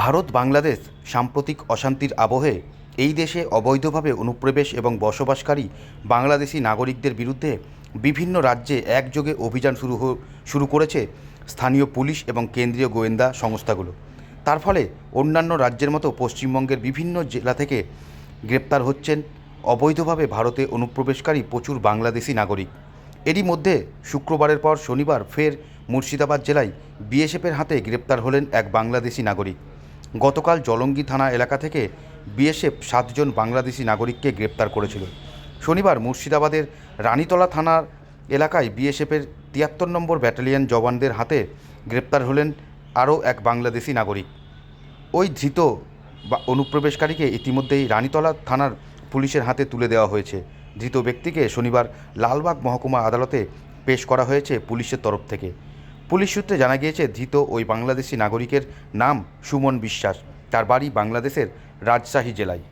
ভারত বাংলাদেশ সাম্প্রতিক অশান্তির আবহে এই দেশে অবৈধভাবে অনুপ্রবেশ এবং বসবাসকারী বাংলাদেশি নাগরিকদের বিরুদ্ধে বিভিন্ন রাজ্যে একযোগে অভিযান শুরু শুরু করেছে স্থানীয় পুলিশ এবং কেন্দ্রীয় গোয়েন্দা সংস্থাগুলো। তার ফলে অন্যান্য রাজ্যের মতো পশ্চিমবঙ্গের বিভিন্ন জেলা থেকে গ্রেপ্তার হচ্ছেন অবৈধভাবে ভারতে অনুপ্রবেশকারী প্রচুর বাংলাদেশি নাগরিক। এরই মধ্যে শুক্রবারের পর শনিবার ফের মুর্শিদাবাদ জেলায় বিএসএফের হাতে গ্রেপ্তার হলেন এক বাংলাদেশি নাগরিক। গতকাল জলঙ্গি থানা এলাকা থেকে বিএসএফ সাতজন বাংলাদেশি নাগরিককে গ্রেপ্তার করেছিল। শনিবার মুর্শিদাবাদের রানীতলা থানার এলাকায় বিএসএফের তিয়াত্তর নম্বর ব্যাটালিয়ন জওয়ানদের হাতে গ্রেপ্তার হলেন আরও এক বাংলাদেশি নাগরিক। ওই ধৃত বা অনুপ্রবেশকারীকে ইতিমধ্যেই রানীতলা থানার পুলিশের হাতে তুলে দেওয়া হয়েছে। ধৃত ব্যক্তিকে শনিবার লালবাগ মহকুমা আদালতে পেশ করা হয়েছে পুলিশের তরফ থেকে। পুলিশ সূত্রে জানা গিয়েছে, ধৃত ওই বাংলাদেশি নাগরিকের নাম সুমন বিশ্বাস। তার বাড়ি বাংলাদেশের রাজশাহী জেলায়।